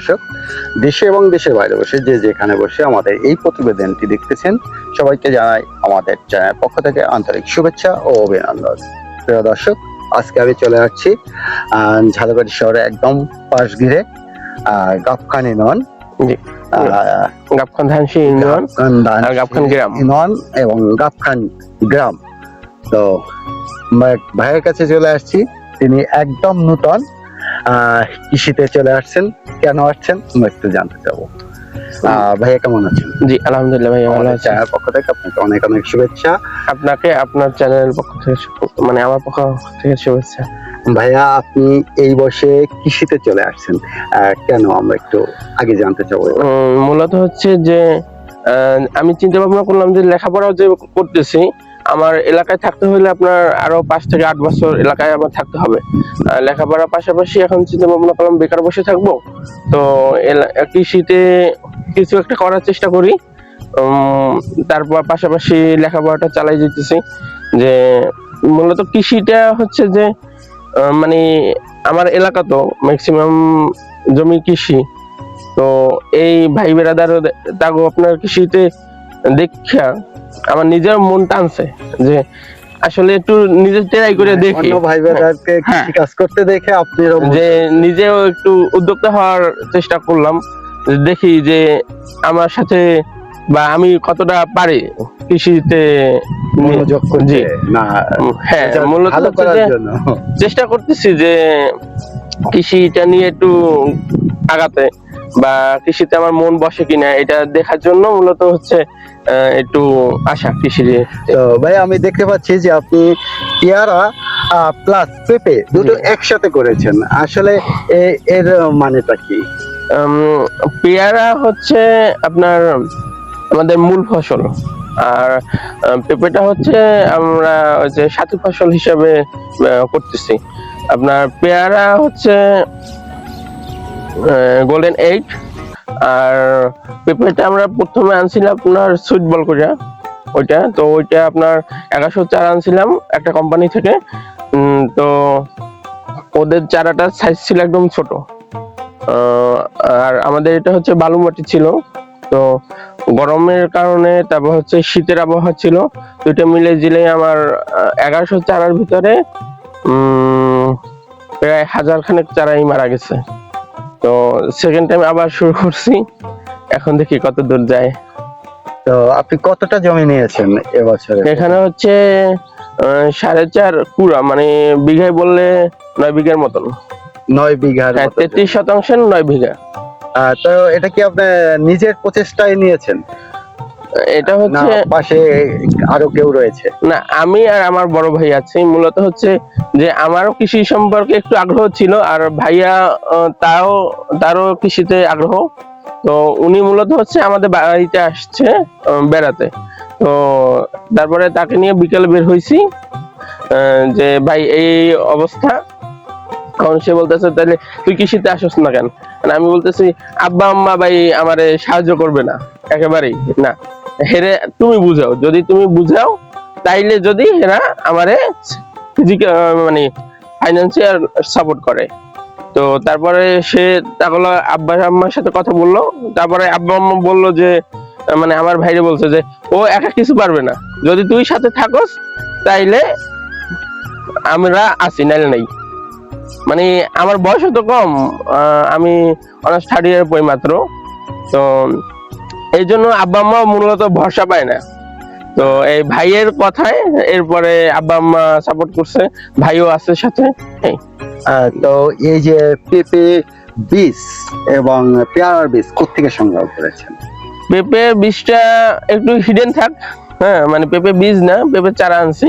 দর্শক দেশে এবং দেশের বাইরে বসে যে যেখানে বসে আমাদের এই প্রতিবেদনটি দেখতেছেন সবাইকে জানাই আমাদের চ্যানেল পক্ষ থেকে আন্তরিক শুভেচ্ছা ও অভিনন্দন। প্রিয় দর্শক আজকে আমি চলে আহ, ঝালকাঠি শহরে একদম পাশ ঘিরে গাবখানি নন গাবখান ধানসি ইউনিয়ন গাবখান গ্রাম। নন এবং গাবখান গ্রাম। তো ভাই- ভাইয়ের কাছে চলে আসছি তিনি একদম নূতন কৃষিতে চলে আসছেন। কেন আসছেন? আমরা একটু জানতে চাবো। ভাইয়া কেমন আছেন? জি আলহামদুলিল্লাহ ভাই ভালো আছি। চ্যানেল পক্ষ থেকে আপনাকে অনেক অনেক শুভেচ্ছা। আপনাকে আপনার চ্যানেলের পক্ষ থেকে মানে আমার পক্ষ থেকে শুভেচ্ছা। ভাইয়া আপনি এই বয়সে কৃষিতে চলে আসছেন। কেন? আমরা একটু আগে জানতে চাবো। মূলত হচ্ছে যে আমি চিন্তা ভাবনা করলাম যে লেখাপড়াও যে করতেছি আমার এলাকায় থাকতে হলে আপনার আরও পাঁচ থেকে আট বছর এলাকায় আমার থাকতে হবে। লেখাপড়ার পাশাপাশি এখন চিন্তা ভাবনা করলাম বেকার বসে থাকব। তো কৃষিতে কিছু একটা করার চেষ্টা করি। তারপর পাশাপাশি লেখাপড়াটা চালাই যেতেছি। যে মূলত কৃষিটা হচ্ছে যে মানে আমার এলাকা তো ম্যাক্সিমাম জমি কৃষি। তো এই ভাই বেড়াদার তাগো আপনার কৃষিতে দেখা আমার নিজের মন টানছে যে আসলে একটু নিজের ট্রাই করে দেখি অন্য ভাই বোনেদেরকে হ্যাঁ। কৃষি কাজ করতে দেখে আপনি যে নিজেও একটু উদ্যোক্তা হওয়ার চেষ্টা করলাম দেখি যে আমার সাথে বা আমি কতটা পারি কৃষিতে মনোযোগ করছে জি। না হ্যাঁ মূলত চেষ্টা করতেছি যে কৃষিটা নিয়ে একটু আগাতে বা কৃষিতে আমার মন বসে কিনা এটা দেখার জন্য মূলত হচ্ছে একটু আশা কৃষি তো ভাই আমি দেখতে পাচ্ছি যে আপনি পেয়ারা প্লাস পেঁপে দুটো একসাথে করেছেন। আসলে এর মানেটা কি? পেয়ারা হচ্ছে আপনার আমাদের মূল ফসল। আর পেঁপেটা হচ্ছে আমরা ওই যে সাথী ফসল হিসাবে করতেছি। আপনার পেয়ারা হচ্ছে গোল্ডেন এইট আর পেঁপেটা আমরা প্রথমে আনছিলাম আপনার সুইট বল করে। ওইটা, তো ওইটা আপনার এগারোশো চারা আনছিলাম একটা কোম্পানি থেকে। তো ওদের চারাটার সাইজ ছিল একদম ছোট। আর আমাদের এটা হচ্ছে বালু মাটি ছিল। তো গরমের কারণে তারপর হচ্ছে শীতের আবহাওয়া ছিল। দুইটা মিলে জিলে আমার এগারোশো চারার ভিতরে প্রায় হাজার খানেক চারাই মারা গেছে। তো সেকেন্ড টাইম আবার শুরু করছি। এখন দেখি কত দূর যায়। তো আপনি কতটা জমি নিয়েছেন এবছরে? এখানে হচ্ছে সাড়ে চার কুড়া মানে বিঘায় বললে নয় বিঘার মতন। নয় বিঘার হ্যাঁ তেত্রিশ শতাংশের নয় বিঘা। তো এটা কি আপনি নিজের প্রচেষ্টায় নিয়েছেন? এটা হচ্ছে পাশে আরও কেউ রয়েছে? না আমি আর আমার বড় ভাই আছি। মূলত হচ্ছে যে আমারও কৃষি সম্পর্কে একটু আগ্রহ ছিল আর ভাইয়া তাও তারও কৃষিতে আগ্রহ। তো উনি মূলত হচ্ছে আমাদের বাড়িতে আসছে বেড়াতে। তো তারপরে তাকে নিয়ে বিকেলে বের হয়েছি যে ভাই, এই অবস্থা। তখন সে বলতেছে তাহলে তুই কৃষিতে আসস না কেন? আমি বলতেছি, আব্বা, আম্মা, ভাই আমারে সাহায্য করবে না, একেবারেই না। হেরে তুমি বুঝাও, যদি তুমি বুঝাও, তাইলে যদি এরা আমারে ফিজিক্যাল মানে ফাইন্যান্সিয়াল সাপোর্ট করে। তো তারপরে সে তাহলে আব্বা, আম্মার সাথে কথা বলল। তারপরে আব্বা, আম্মা বলল যে মানে আমার ভাইরে বলছে যে, ও একা কিছু পারবে না। যদি তুই সাথে থাকস, তাইলে আমরা আছি, নাইলে নাই। মানে আমার বয়স তো কম আমি অনার্স থার্ড ইয়ার পড়ি মাত্র। তো এই জন্য আব্বা, আম্মা মূলত ভরসা পায় না। তো এই ভাইয়ের কথায় এরপরে আব্বা আম্মা সাপোর্ট করছে ভাইও আছে সাথে। তো এই যে পেঁপে বীজ এবং পেয়ারার বীজ কোথেকে সংগ্রহ করেছেন? পেঁপে বীজটা একটু হিডেন থাক হ্যাঁ মানে পেঁপে বীজ না পেঁপে চারা আনছি।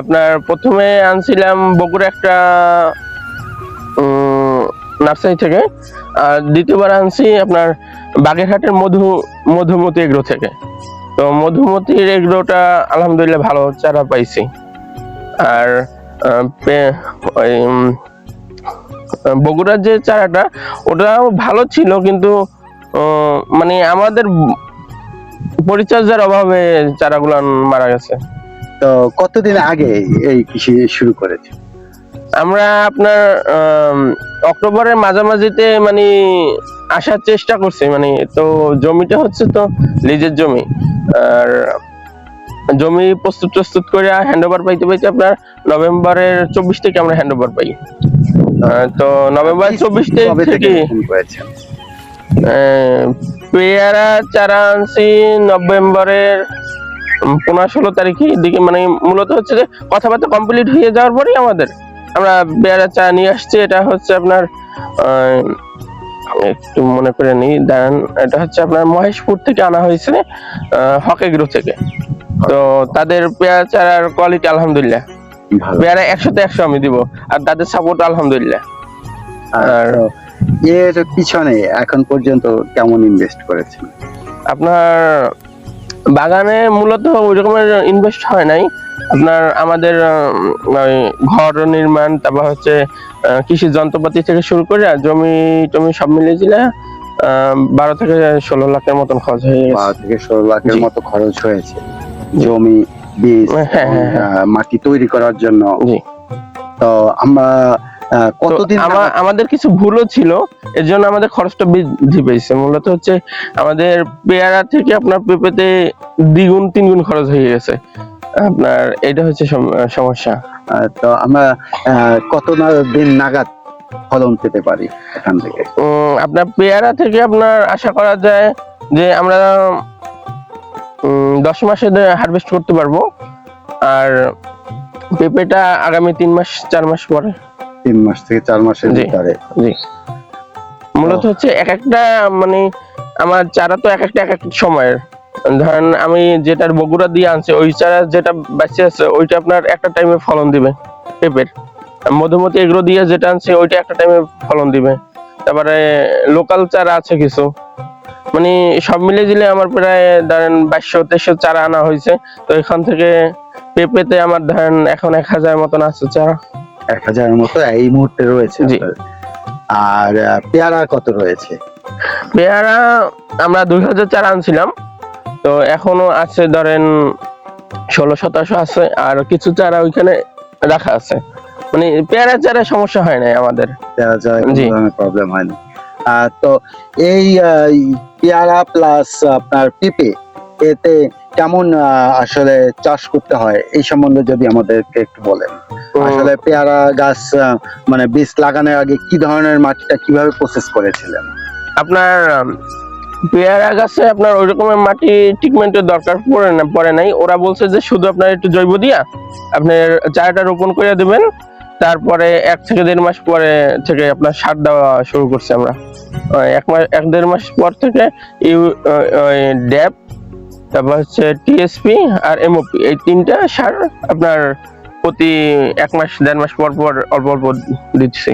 আপনার প্রথমে আনছিলাম বগুড়া একটা নার্সারি থেকে আর দ্বিতীয়বার আনছি আপনার বাগেরহাটের মধু মধুমতি এগ্রো থেকে। তো মধুমতির এগ্রোটা আলহামদুলিল্লাহ ভালো চারা পাইছি। আর বগুড়ার যে চারাটা ওটা ভালো ছিল কিন্তু মানে আমাদের পরিচর্যার অভাবে চারাগুলো মারা গেছে। তো কতদিন আগে এই কৃষি শুরু করেছে? আমরা আপনার অক্টোবরের মাঝামাঝিতে মানে আসার চেষ্টা করছি মানে তো জমিটা হচ্ছে তো লিজের জমি। আর জমি প্রস্তুত প্রস্তুত করে হ্যান্ড ওভার পাইতে পাইতে আপনার নভেম্বরের চব্বিশ থেকে আমরা হ্যান্ড ওভার পাই তো নভেম্বর চব্বিশ তারিখ থেকে পেয়ারা চারা আনছি নভেম্বরের পনেরো ষোলো তারিখে দিকে মানে মূলত হচ্ছে যে কথাবার্তা কমপ্লিট হয়ে যাওয়ার পরেই আমাদের আমরা পেয়ারা চা নিয়ে আসছি। এটা হচ্ছে আপনার একটু মনে করে নিই। দাঁড়ান এটা হচ্ছে আপনার মহেশপুর থেকে আনা হয়েছে হকেগ্রো থেকে। তো তাদের পেয়ারা চারার কোয়ালিটি আলহামদুলিল্লাহ। পেয়ারা একশোতে একশো আমি দিব আর তাদের সাপোর্ট আলহামদুলিল্লাহ। আর এর পিছনে এখন পর্যন্ত কেমন ইনভেস্ট করেছেন? আপনার বাগানে মূলত ওই রকমের ইনভেস্ট হয় নাই। আপনার আমাদের ঘর নির্মাণ তারপর হচ্ছে কৃষি যন্ত্রপাতি থেকে শুরু করে জমি টমি সব মিলিয়ে দিলে বারো থেকে ষোলো লাখের মতন খরচ হয়ে গেছে। বারো থেকে ষোলো লাখের মতো খরচ হয়েছে। জমি বীজ হ্যাঁ, হ্যাঁ, হ্যাঁ। মাটি তৈরি করার জন্য। তো আমরা কতদিন আমাদের কিছু ভুলও ছিল এর জন্য আমাদের খরচটা বৃদ্ধি পেয়েছে। মূলত হচ্ছে আমাদের পেয়ারা থেকে আপনার পেঁপেতে দ্বিগুণ তিনগুণ খরচ হয়ে গেছে। আপনার এটা হচ্ছে সম- সমস্যা। তো আমরা কত না- দিন নাগাদ ফলন পেতে পারি এখান থেকে? আপনার পেয়ারা থেকে আপনার আশা করা যায় যে আমরা দশ মাসে হারভেস্ট করতে পারব। আর পেঁপেটা আগামী তিন মাস চার মাস পরে। তিন মাস থেকে চার মাসের। ভিতরে। জি। মূলত হচ্ছে এক একটা মানে আমার চারা তো এক একটা এক একটা সময়ের। ধরেন আমি যেটার বগুড়া দিয়ে আনছি ওই চারা যেটা বেঁচে আছে ওইটা আপনার একটা টাইমে ফলন দিবে পেঁপের। মধুমতি এগুলো দিয়ে যেটা আনছি ওইটা একটা টাইমে ফলন দিবে। তারপরে লোকাল চারা আছে কিছু। মানে সব মিলে দিলে আমার প্রায় ধরেন বাইশশো তেইশশো চারা আনা হয়েছে। তো এখান থেকে পেঁপেতে আমার ধরেন এখন এক হাজার মতন আছে চারা। এক হাজারের মতো এই মুহূর্তে রয়েছে জি। আর পেয়ারা কত রয়েছে? পেয়ারা আমরা দুই হাজার চারা আনছিলাম। তো এখনও আছে ধরেন ষোলো শতাংশ আছে আর কিছু চারা ওইখানে রাখা আছে। মানে পেয়ারা চারা সমস্যা হয় নাই আমাদের। পেয়ারা প্রবলেম হয়নি আর তো এই পেয়ারা প্লাস আপনার পেঁপে এতে কেমন আসলে চাষ করতে হয়? এই সম্বন্ধে যদি আমাদেরকে একটু বলেন। আসলে পেয়ারা গাছ মানে বীজ লাগানোর আগে কি ধরনের মাটিটা কীভাবে প্রসেস করেছিলেন? আপনার পেয়ারা গাছে আপনার ওই রকমের মাটি ট্রিটমেন্টের দরকার পড়ে না, পড়ে নাই। ওরা বলছে যে শুধু আপনার একটু জৈব দিয়া আপনার চারাটা রোপণ করে দেবেন। তারপরে এক থেকে দেড় মাস পরে থেকে আপনার সার দেওয়া শুরু করছি আমরা। এক মাস, এক দেড় মাস পর থেকে ইউ ড্যাপ তারপর হচ্ছে টিএসপি আর এমওপি এই তিনটা সার আপনার প্রতি এক মাস, দেড় মাস পর পর অল্প অল্প দিচ্ছি।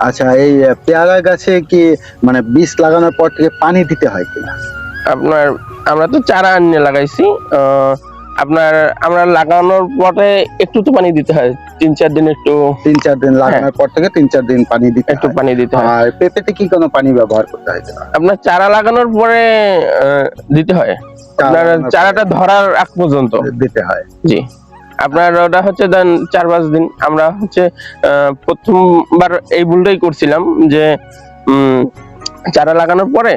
আচ্ছা এই পেয়ারা গাছে কি মানে বীজ লাগানোর পর থেকে পানি দিতে হয় কিনা? আপনার আমরা তো চারা আনিয়ে লাগাইছি আপনার আমরা লাগানোর পরে একটু তো পানি দিতে হয় তিন চার দিন একটু। তিন চার দিন লাগানোর পর থেকে তিন চার দিন পানি দিতে একটু পানি দিতে হয়। আর পেঁপেতে কি কোনো পানি ব্যবহার করতে হয় আপনার চারা লাগানোর পরে দিতে হয়। আপনার চারাটা ধরার আগ পর্যন্ত। দিতে হয়। জি। আপনার ওটা হচ্ছে দেন চার পাঁচ দিন। আমরা হচ্ছে প্রথমবার এই ভুলটাই করছিলাম যে চারা লাগানোর পরে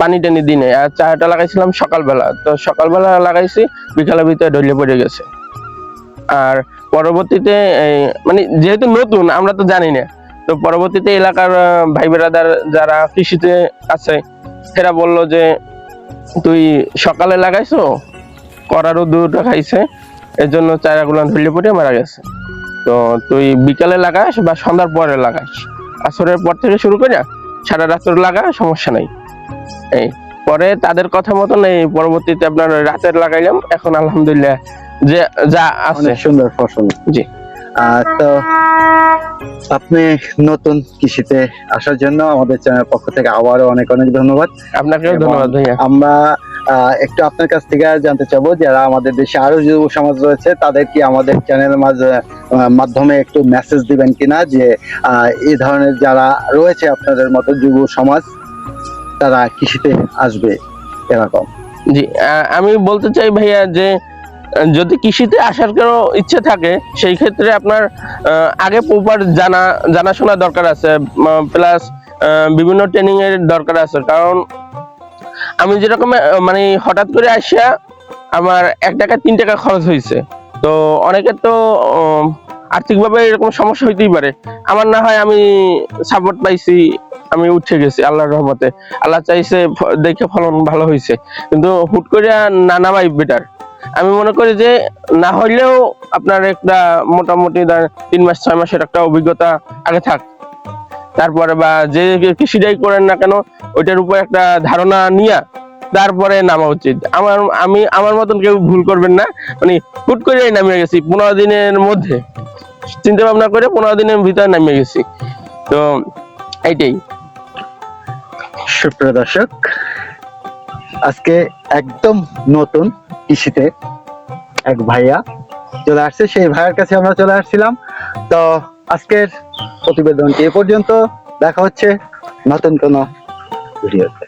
পানি টানি দিনে আর চারাটা লাগাইছিলাম সকালবেলা। তো সকালবেলা লাগাইছি, বিকালের ভিতরে ঢলে পড়ে গেছে। আর পরবর্তীতে মানে যেহেতু নতুন, আমরা তো জানি না। তো পরবর্তীতে এলাকার ভাই বেড়াদার যারা কৃষিতে আছে, এরা বলল যে, তুই সকালে লাগাইছো করারও দুটো খাইছে এর জন্য চারাগুলো ধরলে পড়ে মারা গেছে। তো তুই বিকালে লাগাস বা সন্ধ্যার পরে লাগাস। আসরের পর থেকে শুরু করে সারা রাত্র লাগা সমস্যা নাই। এই পরে তাদের কথা মতন এই পরবর্তীতে আপনার রাতের লাগাইলাম। এখন আলহামদুলিল্লাহ যে যা আছে। সুন্দর ফসল। জি। আর তো আপনি নতুন কৃষিতে আসার জন্য আমাদের চ্যানেল পক্ষ থেকে আবারও অনেক অনেক ধন্যবাদ। আপনাকেও ধন্যবাদ ভাইয়া। আমরা একটু আপনার কাছ থেকে জানতে চাবো, যারা আমাদের দেশে আরও যুব সমাজ রয়েছে, তাদের কি আমাদের চ্যানেল মাধ্যমে একটু মেসেজ দিবেন কিনা যে এই ধরনের যারা রয়েছে আপনাদের মতো যুব সমাজ, তারা কৃষিতে আসবে এরকম? জি আমি বলতে চাই ভাইয়া যে, যদি কৃষিতে আসার কোনো ইচ্ছে থাকে, সেই ক্ষেত্রে আপনার আগে প্রপার জানা, জানাশোনা দরকার আছে প্লাস বিভিন্ন ট্রেনিং এর দরকার আছে। কারণ আমি যেরকম মানে হঠাৎ করে আসিয়া আমার এক টাকা, তিন টাকা খরচ হয়েছে তো অনেকের তো আর্থিকভাবে এরকম সমস্যা হইতেই পারে। আমার না হয় আমি সাপোর্ট পাইছি, আমি উঠে গেছি, আল্লাহর রহমতে। আল্লাহ চাইছে দেখে ফলন ভালো হয়েছে কিন্তু হুট করে না নামাই বেটার আমি মনে করি যে, না হইলেও আপনার একটা মোটামুটি তিন মাস, ছয় মাসের একটা অভিজ্ঞতা আগে থাক। তারপরে বা যে কৃষিটাই করেন না কেন, ওইটার উপর একটা ধারণা নিয়ে তারপরে নামা উচিত। আমার, আমি, আমার মতন কেউ ভুল করবেন না। মানে হুট করে নামিয়ে গেছি, পনেরো দিনের মধ্যে। চিন্তা ভাবনা করে পনেরো দিনের ভিতরে নামিয়ে গেছি। তো এইটাই। সুপ্রিয় দর্শক, আজকে একদম নতুন কৃষিতে এক ভাইয়া চলে আসছে। সেই ভাইয়ের কাছে আমরা চলে আসছিলাম। তো আজকের প্রতিবেদনটি এ পর্যন্ত। দেখা হচ্ছে নতুন কোনো ভিডিওতে।